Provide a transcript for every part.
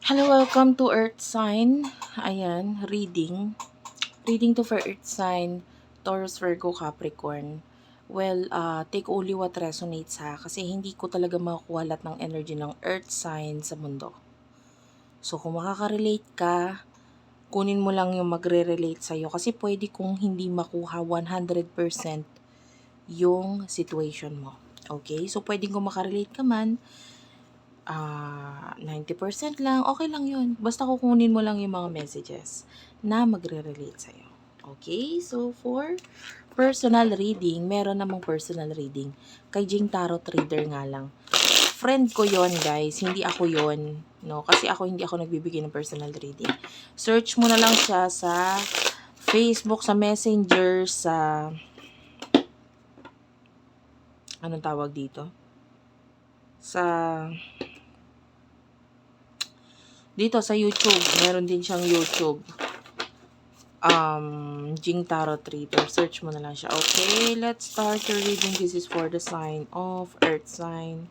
Hello, welcome to Earth Sign. Ayan, reading. Reading to for Earth Sign, Taurus, Virgo, Capricorn. Well, uh, take only what resonates ha, kasi hindi ko talaga makukuha lahat ng energy ng Earth Sign sa mundo. So, kung makaka-relate ka, kunin mo lang yung magre-relate sa'yo kasi pwede kong hindi makuha 100% yung situation mo. Okay? So, pwedeng kung makarelate ka man, ah 90% lang, okay lang yun. Basta kukunin mo lang yung mga messages na magre-relate sa'yo. Okay? So, for personal reading, meron namang personal reading. Kay Jing Tarot Reader nga lang. Friend ko yon guys. Hindi ako yon No? Kasi ako, hindi ako nagbibigay ng personal reading. Search mo na lang siya sa Facebook, sa Messenger, sa... Anong tawag dito? Sa dito sa YouTube, meron din siyang YouTube. Um, Jing Tarot Reader. Search mo na lang siya. Okay, let's start your reading. This is for the sign of Earth sign,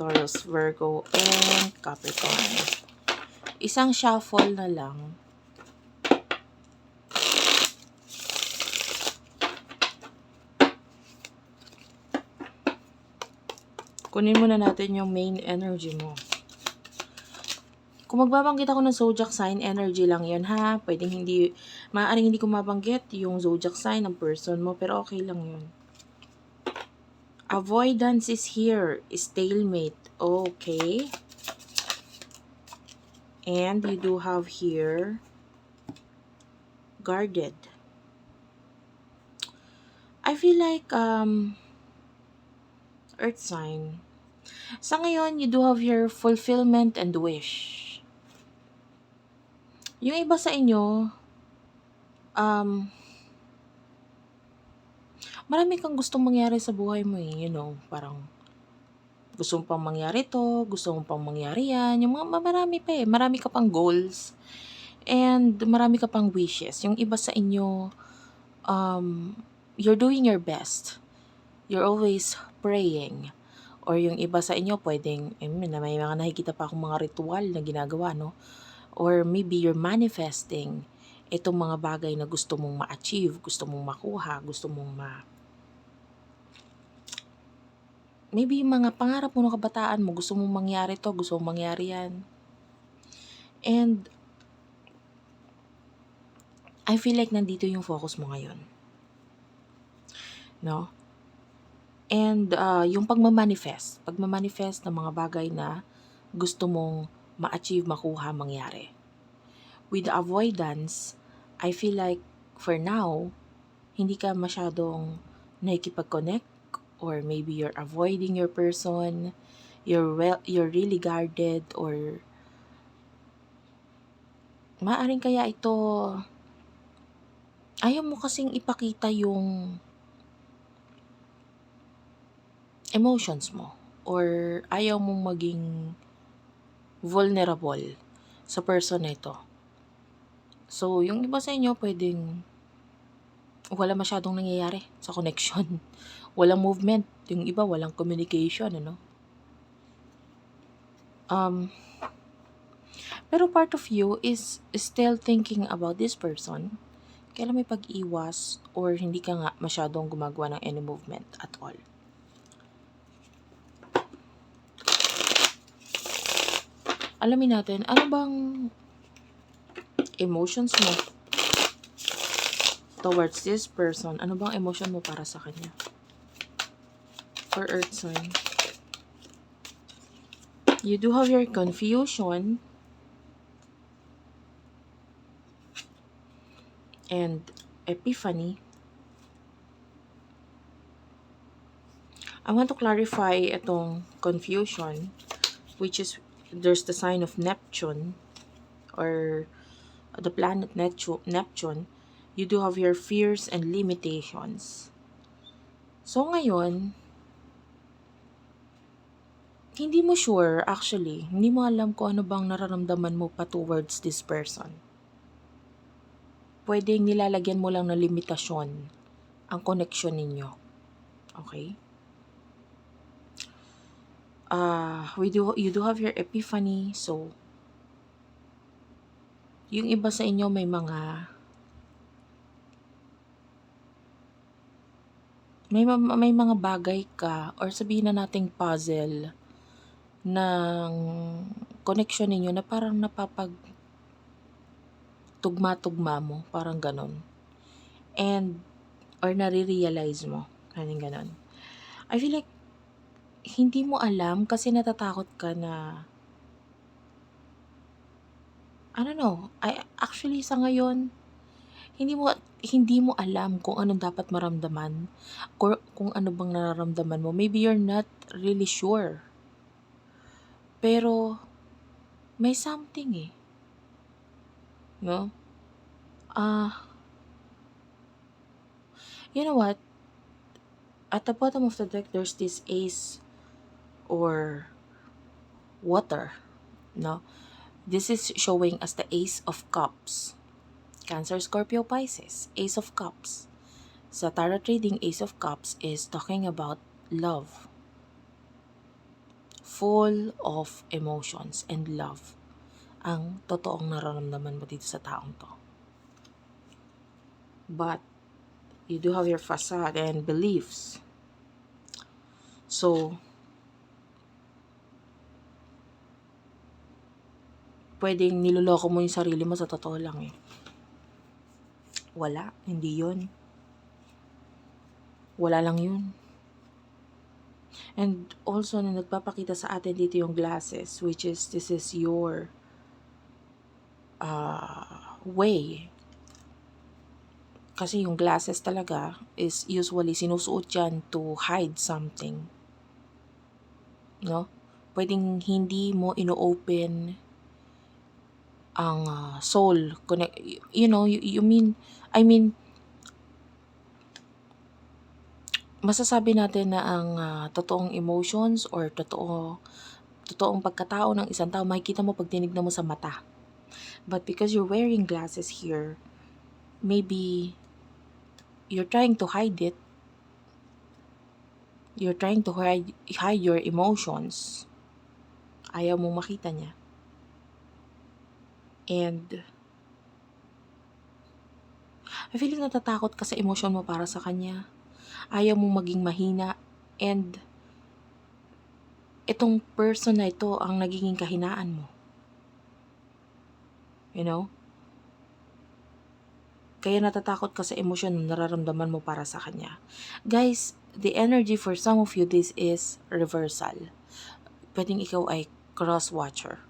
Taurus, Virgo, and Capricorn. Isang shuffle na lang. Kunin muna natin yung main energy mo. Kung magbabanggit ako ng zodiac sign, energy lang yon ha. Pwedeng hindi, maaaring hindi ko mabanggit yung zodiac sign ng person mo, pero okay lang yun. Avoidance is here. Stalemate. Okay. And you do have here guarded. I feel like um earth sign. Sa ngayon, you do have here fulfillment and wish. Yung iba sa inyo, um, marami kang gustong mangyari sa buhay mo eh, you know, parang gusto mo pang mangyari to, gusto mo pang mangyari yan, yung mga marami pa eh, marami ka pang goals, and marami ka pang wishes. Yung iba sa inyo, um, you're doing your best. You're always praying. Or yung iba sa inyo, pwedeng, eh, may mga nakikita pa akong mga ritual na ginagawa, no? Or maybe you're manifesting itong mga bagay na gusto mong ma-achieve, gusto mong makuha, gusto mong ma... Maybe yung mga pangarap mo ng kabataan mo, gusto mong mangyari to, gusto mong mangyari yan. And I feel like nandito yung focus mo ngayon. No? And uh, yung pagmamanifest, pagmamanifest ng mga bagay na gusto mong ma-achieve, makuha, mangyari. With the avoidance, I feel like for now, hindi ka masyadong nakikipag-connect or maybe you're avoiding your person, you're well, you're really guarded or maaring kaya ito ayaw mo kasing ipakita yung emotions mo or ayaw mong maging vulnerable sa person na ito. So, yung iba sa inyo pwedeng wala masyadong nangyayari sa connection. Walang movement. Yung iba, walang communication, ano? Um, pero part of you is still thinking about this person. Kailan may pag-iwas or hindi ka nga masyadong gumagawa ng any movement at all. Alamin natin, ano bang emotions mo towards this person? Ano bang emotion mo para sa kanya? For earth sign. You do have your confusion and epiphany. I want to clarify itong confusion which is there's the sign of Neptune or the planet Neptune, you do have your fears and limitations. So ngayon, hindi mo sure actually, hindi mo alam kung ano bang nararamdaman mo pa towards this person. Pwedeng nilalagyan mo lang ng limitasyon ang connection ninyo. Okay? Uh, we do you do have your epiphany so yung iba sa inyo may mga may, ma- may mga bagay ka or sabihin na nating puzzle ng connection ninyo na parang napapag tugma-tugma mo, parang ganon. And, or nare-realize mo, parang ganon. I feel like, hindi mo alam kasi natatakot ka na, I don't know, I, actually sa ngayon, hindi mo hindi mo alam kung anong dapat maramdaman or kung ano bang nararamdaman mo. Maybe you're not really sure. Pero may something eh. No? Ah, you know what? At the bottom of the deck, there's this ace or water. No? This is showing as the ace of cups. Cancer, Scorpio, Pisces, Ace of Cups. Sa tarot reading, Ace of Cups is talking about love. Full of emotions and love. Ang totoong nararamdaman mo dito sa taong to. But, you do have your facade and beliefs. So, pwedeng niloloko mo yung sarili mo sa totoo lang eh. Wala, hindi yun. Wala lang yun. And also, na nagpapakita sa atin dito yung glasses, which is, this is your uh, way. Kasi yung glasses talaga is usually sinusuot yan to hide something. No? Pwedeng hindi mo ino-open ang uh, soul. Connect, you know, you, you mean, I mean, masasabi natin na ang uh, totoong emotions or totoo, totoong pagkatao ng isang tao, makikita mo pag tinignan mo sa mata. But because you're wearing glasses here, maybe you're trying to hide it. You're trying to hide, hide your emotions. Ayaw mong makita niya. And I feel natatakot ka sa emosyon mo para sa kanya. Ayaw mong maging mahina. And itong person na ito ang nagiging kahinaan mo. You know? Kaya natatakot ka sa emosyon na nararamdaman mo para sa kanya. Guys, the energy for some of you, this is reversal. Pwedeng ikaw ay cross-watcher.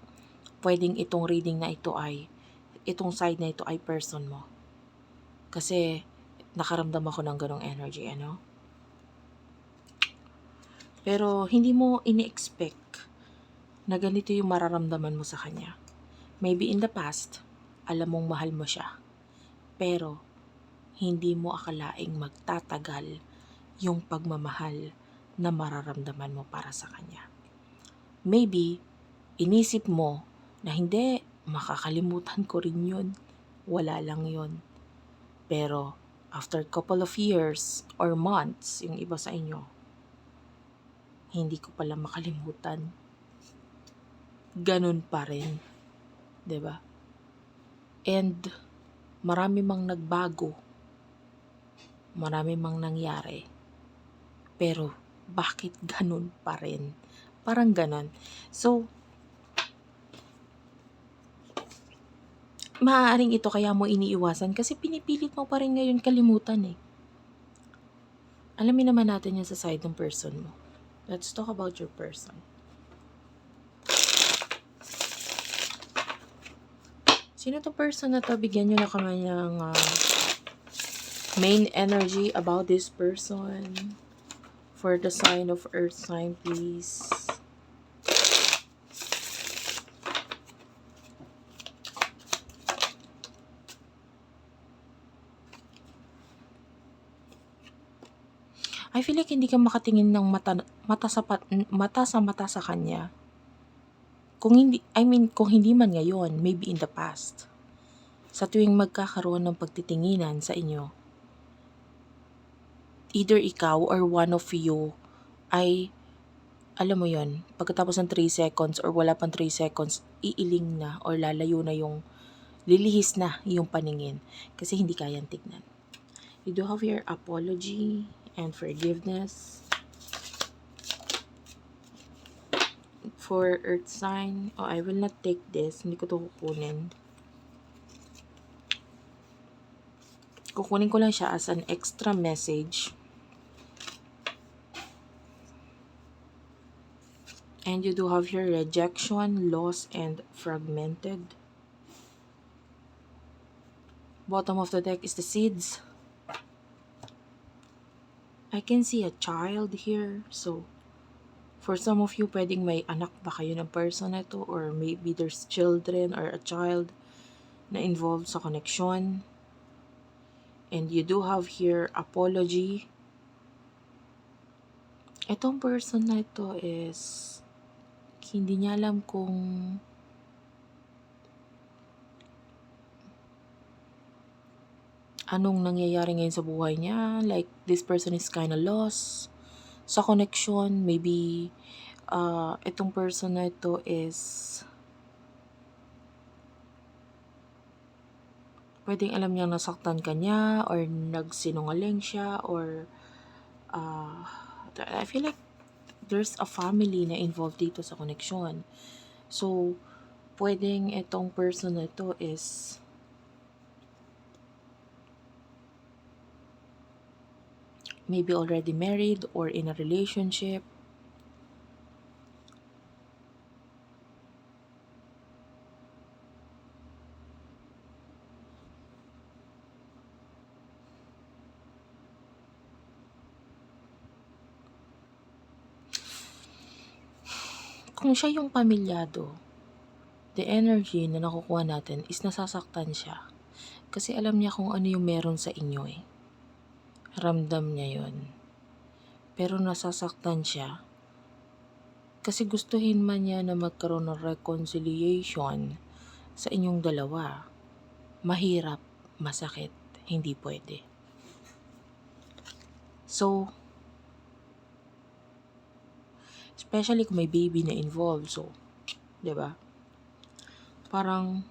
Pwedeng itong reading na ito ay, itong side na ito ay person mo. Kasi nakaramdam ako ng ganong energy, ano? Pero hindi mo ini-expect na ganito yung mararamdaman mo sa kanya. Maybe in the past, alam mong mahal mo siya pero hindi mo akalaing magtatagal yung pagmamahal na mararamdaman mo para sa kanya. Maybe, inisip mo na hindi, makakalimutan ko rin yun. Wala lang yun. Pero, after couple of years or months, yung iba sa inyo, hindi ko pala makalimutan. Ganun pa rin. ba? And marami mang nagbago, marami mang nangyari, pero bakit ganun pa rin? Parang ganun. So, maaaring ito kaya mo iniiwasan kasi pinipilit mo pa rin ngayon kalimutan eh. Alamin naman natin yan sa side ng person mo. Let's talk about your person. Sino to person na to? Bigyan nyo na kami ng uh, main energy about this person. For the sign of earth sign, please. I feel like hindi ka makatingin ng mata, mata, sa, mata sa mata sa kanya kung hindi, I mean, kung hindi man ngayon, maybe in the past. Sa tuwing magkakaroon ng pagtitinginan sa inyo, either ikaw or one of you ay, alam mo yon pagkatapos ng 3 seconds or wala pang 3 seconds, iiling na or lalayo na yung lilihis na yung paningin kasi hindi kayang tignan. You do have your apology and forgiveness. For earth sign, oh, I will not take this. Hindi ko to kukunin. Kukunin ko lang siya as an extra message. And you do have your rejection, loss, and fragmented. Bottom of the deck is the seeds. I can see a child here. So, for some of you, pwedeng may anak ba kayo ng person na to or maybe there's children or a child na involved sa connection. And you do have here apology. Itong person na ito is hindi niya alam kung anong nangyayari ngayon sa buhay niya. Like, this person is kind of lost sa connection. Maybe, uh, itong person na ito is pwedeng alam niya nasaktan ka niya or nagsinungaling siya or uh, I feel like there's a family na involved dito sa connection. So, pwedeng itong person na ito is maybe already married or in a relationship. Kung siya yung pamilyado, the energy na nakukuha natin is nasasaktan siya. Kasi alam niya kung ano yung meron sa inyo eh. Ramdam niya yon. Pero nasasaktan siya. Kasi gustuhin man niya na magkaroon ng reconciliation sa inyong dalawa. Mahirap, masakit, hindi pwede. So, especially kung may baby na involved, so, 'di ba? Parang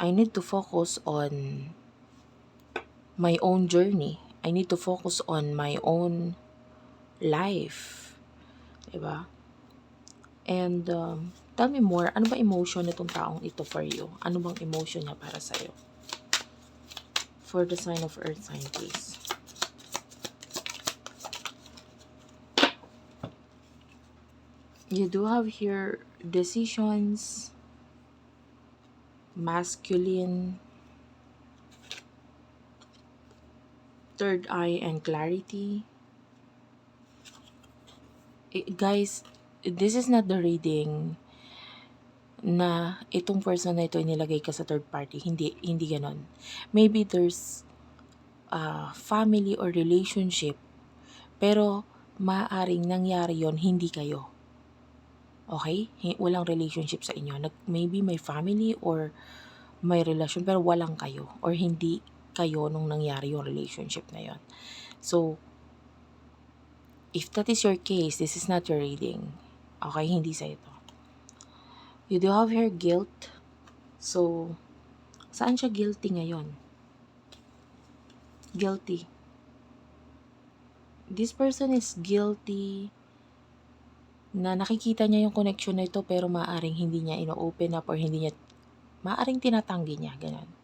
I need to focus on my own journey. I need to focus on my own life. 'Di ba? And um, tell me more, ano ba emotion nitong taong ito for you? Ano bang emotion niya para sa iyo? For the sign of earth sign, please. You do have here decisions, masculine, third eye, and clarity. Eh, guys, this is not the reading na itong person na ito inilagay ka sa third party. Hindi, hindi ganon. Maybe there's a family or relationship, pero maaring nangyari yon hindi kayo. Okay? Walang relationship sa inyo. Nag, maybe may family or may relasyon, pero walang kayo. Or hindi kayo nung nangyari yung relationship na yon. So, if that is your case, this is not your reading. Okay? Hindi sa ito. You do have your guilt. So, saan siya guilty ngayon? Guilty. This person is guilty na nakikita niya yung connection na ito pero maaring hindi niya ino-open up or hindi niya maaring tinatanggi niya, ganun.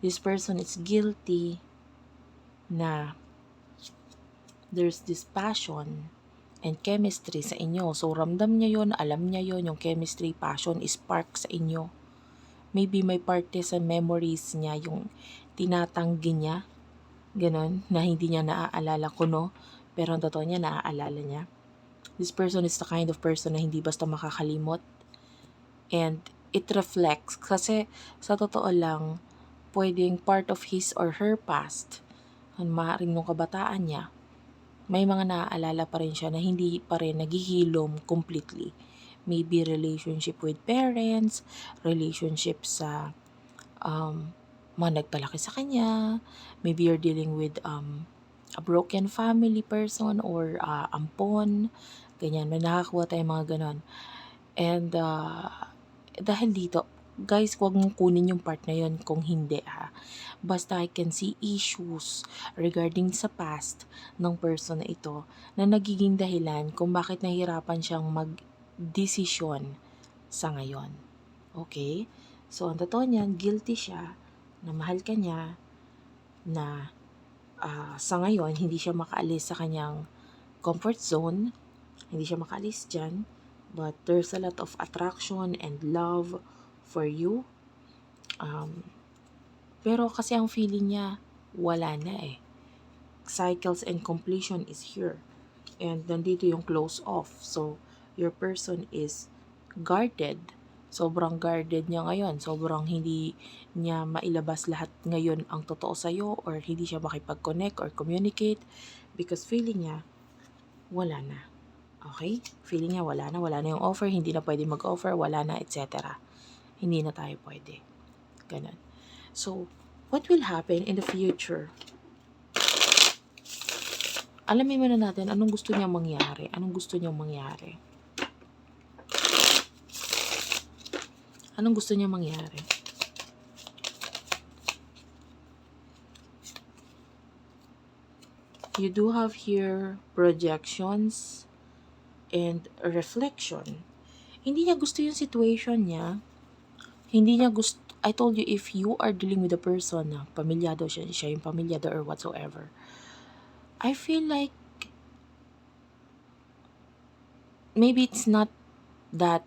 This person is guilty na there's this passion and chemistry sa inyo. So, ramdam niya yon alam niya yon yung chemistry, passion, spark sa inyo. Maybe may parte sa memories niya yung tinatanggi niya, ganon, na hindi niya naaalala ko, no? Pero ang totoo niya, naaalala niya. This person is the kind of person na hindi basta makakalimot. And it reflects, kasi sa totoo lang, pwedeng part of his or her past, maaaring nung kabataan niya, may mga naaalala pa rin siya na hindi pa rin naghihilom completely. Maybe relationship with parents, relationship sa um, mga nagpalaki sa kanya, maybe you're dealing with um, a broken family person or uh, ampon, ganyan. May nakakuha tayong mga ganon. And uh, dahil dito, guys, huwag mong kunin yung part na yun kung hindi ha. Basta I can see issues regarding sa past ng person na ito na nagiging dahilan kung bakit nahirapan siyang mag-desisyon sa ngayon. Okay? So, ang totoo niyan, guilty siya na mahal ka niya, na ah, sa ngayon, hindi siya makaalis sa kanyang comfort zone, hindi siya makaalis dyan, but there's a lot of attraction and love for you. Um, pero kasi ang feeling niya, wala na eh. Cycles and completion is here. And nandito yung close off. So, your person is guarded. Sobrang guarded niya ngayon. Sobrang hindi niya mailabas lahat ngayon ang totoo sa'yo or hindi siya makipag-connect or communicate because feeling niya, wala na. Okay? Feeling niya wala na, wala na yung offer, hindi na pwede mag-offer, wala na, etc. Hindi na tayo pwede. Ganun. So, what will happen in the future? Alamin muna natin anong gusto niya mangyari. Anong gusto niya mangyari. Anong gusto niya mangyari? You do have here projections and reflection. Hindi niya gusto yung situation niya. Hindi niya gusto, I told you, if you are dealing with a person na pamilyado siya, siya yung pamilyado or whatsoever, I feel like maybe it's not that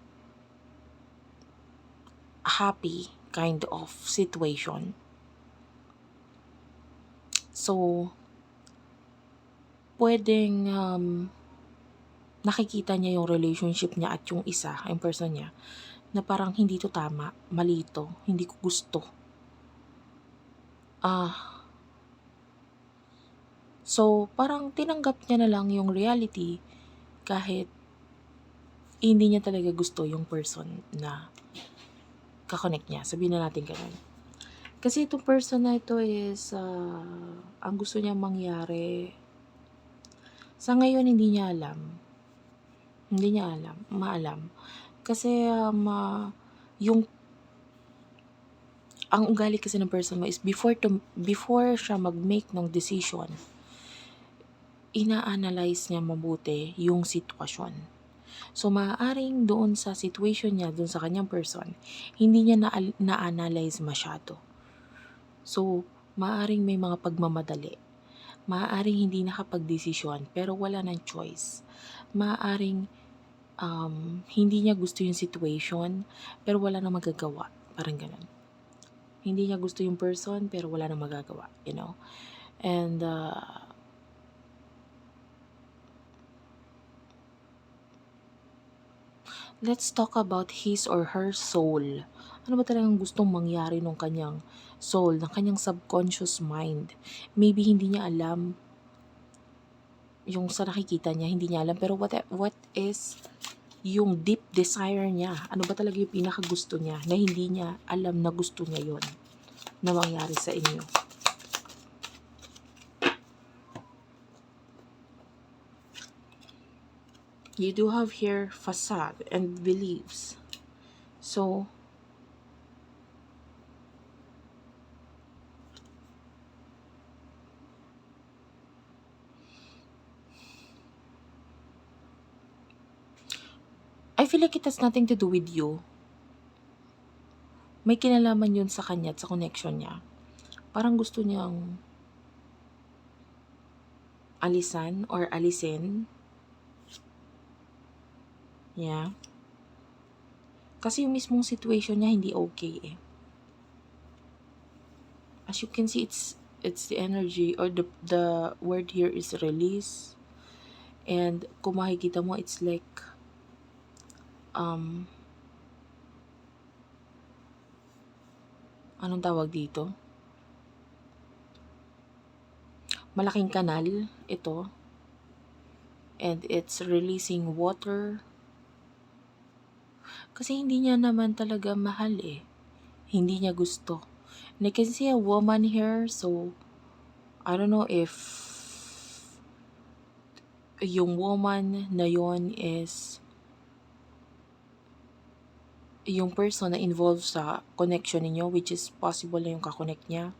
happy kind of situation. So, pwedeng um, nakikita niya yung relationship niya at yung isa, yung person niya, na parang hindi to tama, mali to, hindi ko gusto. Ah, so parang tinanggap niya na lang yung reality kahit hindi niya talaga gusto yung person na kakonect niya. Sabihin na natin ganun. Kasi itong person na ito is, ah, ang gusto niya mangyari, sa ngayon hindi niya alam. Hindi niya alam, maalam. Kasi um, ah, yung ang ugali kasi ng person mo is before to before siya mag-make ng decision, ina-analyze niya mabuti yung sitwasyon. So, maaaring doon sa situation niya, doon sa kanyang person, hindi niya na, na-analyze masyado. So, maaaring may mga pagmamadali. Maaaring hindi nakapag-desisyon, pero wala ng choice. Maaaring um, hindi niya gusto yung situation, pero wala nang magagawa. Parang ganun. Hindi niya gusto yung person, pero wala nang magagawa, you know? And, uh, let's talk about his or her soul. Ano ba talagang gustong mangyari nung kanyang soul, ng kanyang subconscious mind? Maybe hindi niya alam yung sa nakikita niya, hindi niya alam. Pero what, what is yung deep desire niya? Ano ba talaga yung pinakagusto niya na hindi niya alam na gusto niya yon na mangyari sa inyo? You do have here facade and beliefs. So, I feel like it has nothing to do with you. May kinalaman yun sa kanya at sa connection niya. Parang gusto niyang alisan or alisin. Yeah. Kasi yung mismong situation niya hindi okay eh. As you can see, it's it's the energy or the the word here is release. And kung makikita mo, it's like um, anong tawag dito? Malaking kanal ito. And it's releasing water. Kasi hindi niya naman talaga mahal eh. Hindi niya gusto. And I can see a woman here, so I don't know if yung woman na yon is yung person na involved sa connection ninyo, which is possible na yung kakonect niya.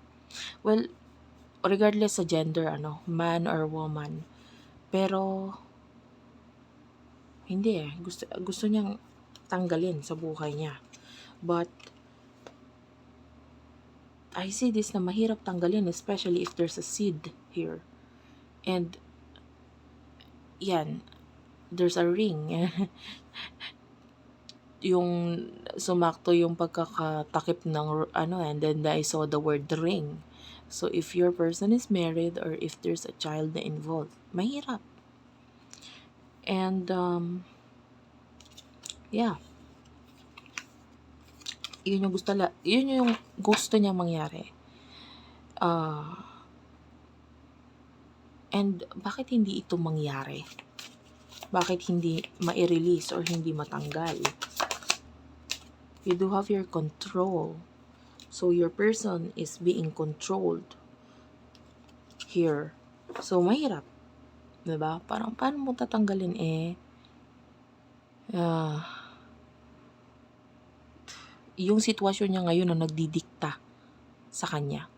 Well, regardless sa gender, ano, man or woman. Pero, hindi eh. Gusto, gusto niyang tanggalin sa buhay niya. But, I see this na mahirap tanggalin, especially if there's a seed here. And, yan, there's a ring. yung sumakto yung pagkakatakip ng ano and then I saw the word ring. So if your person is married or if there's a child na involved, mahirap. And um yeah. Yun yung gusto la, yun yung gusto niya mangyari. Uh, and bakit hindi ito mangyari? Bakit hindi ma-release or hindi matanggal? You do have your control. So your person is being controlled here. So mahirap. 'Di ba? Parang paano mo tatanggalin eh uh, yung sitwasyon niya ngayon na nagdidikta sa kanya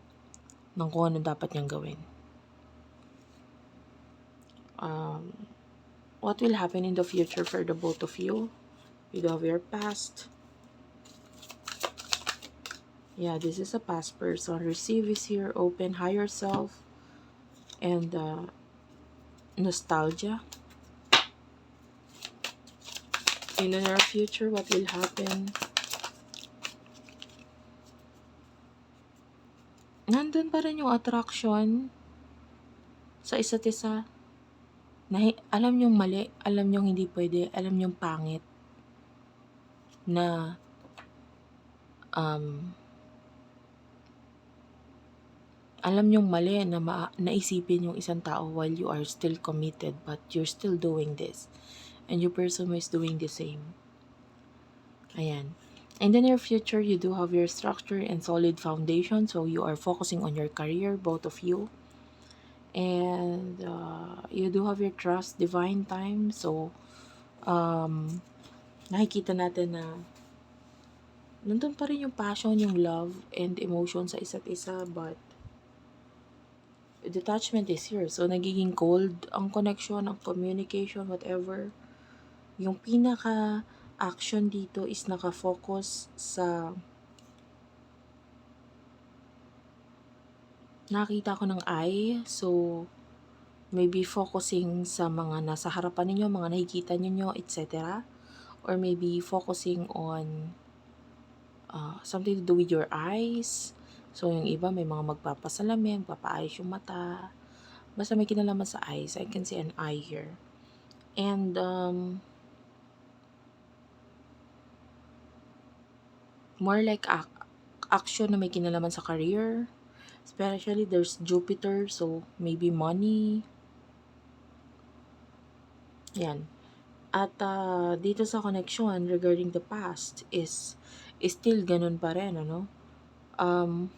ng kung ano dapat niyang gawin. Um, what will happen in the future for the both of you? You do have your past, Yeah, this is a past person. Receive is here. Open higher self. And uh, nostalgia. In the near future, what will happen? Nandun pa rin yung attraction sa isa't isa. Na, alam nyong mali, alam nyong hindi pwede, alam nyong pangit na um, alam nyong mali na ma- naisipin yung isang tao while you are still committed but you're still doing this. And your person is doing the same. Ayan. In the near future, you do have your structure and solid foundation. So you are focusing on your career, both of you. And uh, you do have your trust, divine time. So, um, nakikita natin na nandun pa rin yung passion, yung love, and emotion sa isa't isa. But detachment is here. So, nagiging cold ang connection, ang communication, whatever. Yung pinaka-action dito is nakafocus sa nakita ko ng eye. So, maybe focusing sa mga nasa harapan ninyo, mga nakikita ninyo, etc. Or maybe focusing on uh, something to do with your eyes, So, yung iba may mga magpapasalamin, papaayos yung mata. Basta may kinalaman sa eyes. I can see an eye here. And, um, more like ac action na may kinalaman sa career. Especially, there's Jupiter. So, maybe money. Yan. At uh, dito sa connection regarding the past is, is still ganun pa rin, ano? Um,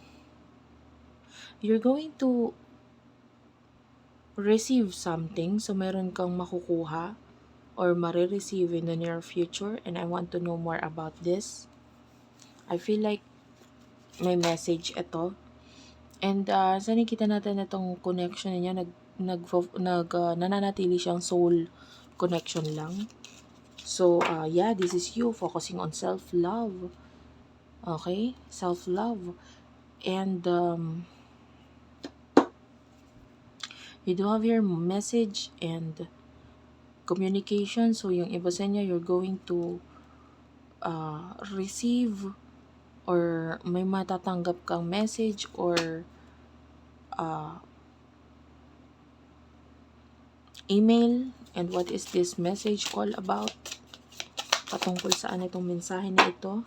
you're going to receive something. So, meron kang makukuha or marireceive in the near future. And I want to know more about this. I feel like may message ito. And uh, sa nakita natin itong connection niya, nag, nag, nag uh, nananatili siyang soul connection lang. So, uh, yeah, this is you focusing on self-love. Okay? Self-love. And, um, you do have your message and communication. So, yung iba sa inyo, you're going to uh, receive or may matatanggap kang message or uh, email. And what is this message all about? Patungkol saan itong mensahe na ito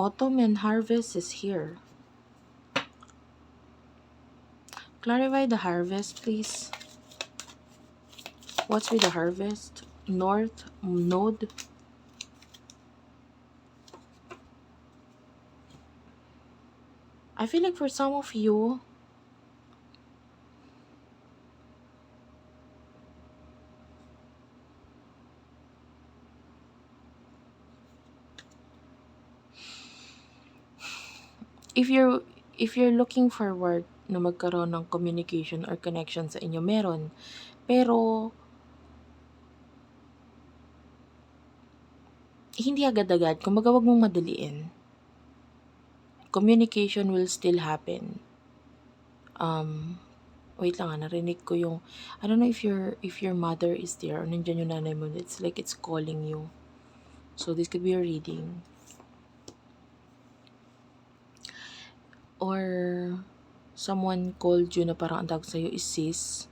Autumn and harvest is here. Clarify the harvest, please. What's with the harvest? North node. I feel like for some of you, if you're if you're looking forward na magkaroon ng communication or connection sa inyo, meron. Pero hindi agad-agad. Kumbaga, wag mong madaliin. Communication will still happen. Um, wait lang ah, narinig ko yung, I don't know if your if your mother is there or nandiyan yung nanay mo. It's like it's calling you. So, this could be a reading. Or someone called you na parang ang tawag sa'yo is sis.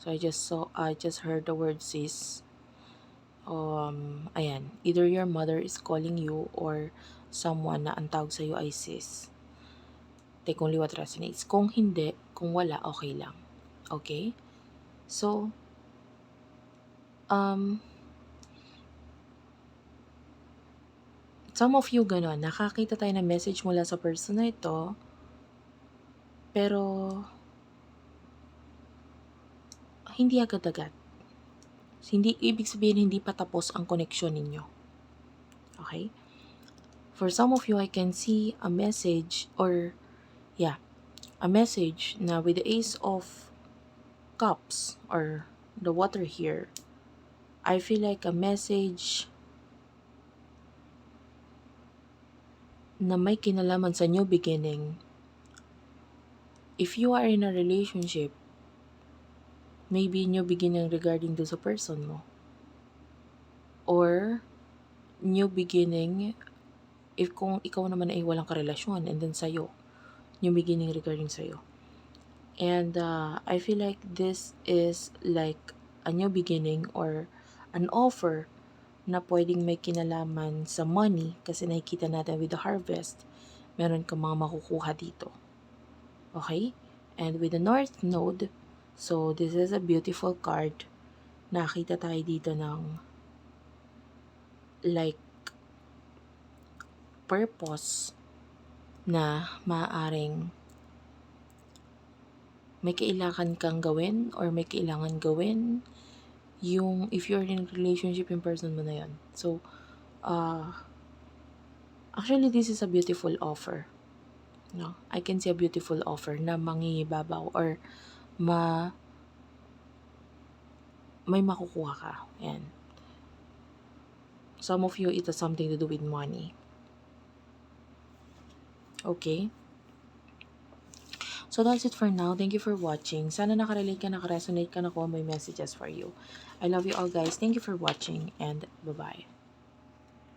So, I just saw, I just heard the word sis. Um, ayan. Either your mother is calling you or someone na ang tawag sa'yo ay sis. Take only what resonates. Kung hindi, kung wala, okay lang. Okay? So, um, some of you ganon, nakakita tayo ng message mula sa person na ito, pero hindi agad-agad. Hindi, ibig sabihin, hindi pa tapos ang connection ninyo. Okay? For some of you, I can see a message or, yeah, a message na with the Ace of Cups or the water here, I feel like a message na may kinalaman sa new beginning. If you are in a relationship, maybe new beginning regarding do sa person mo. Or, new beginning if kung ikaw naman ay walang karelasyon and then sa'yo, new beginning regarding sa'yo. And uh, I feel like this is like a new beginning or an offer na pwedeng may kinalaman sa money kasi nakikita natin with the harvest, meron kang mga makukuha dito. Okay? And with the North Node, so this is a beautiful card. Nakita tayo dito ng like purpose na maaring may kailangan kang gawin or may kailangan gawin yung if you're in a relationship yung person mo na yun. So, uh, actually this is a beautiful offer. No? I can see a beautiful offer na mangingibabaw or ma may makukuha ka. Yan. Some of you, it has something to do with money. Okay? So that's it for now. Thank you for watching. Sana nakarelate ka, nakaresonate ka, nakuha may messages for you. I love you all guys. Thank you for watching and bye-bye.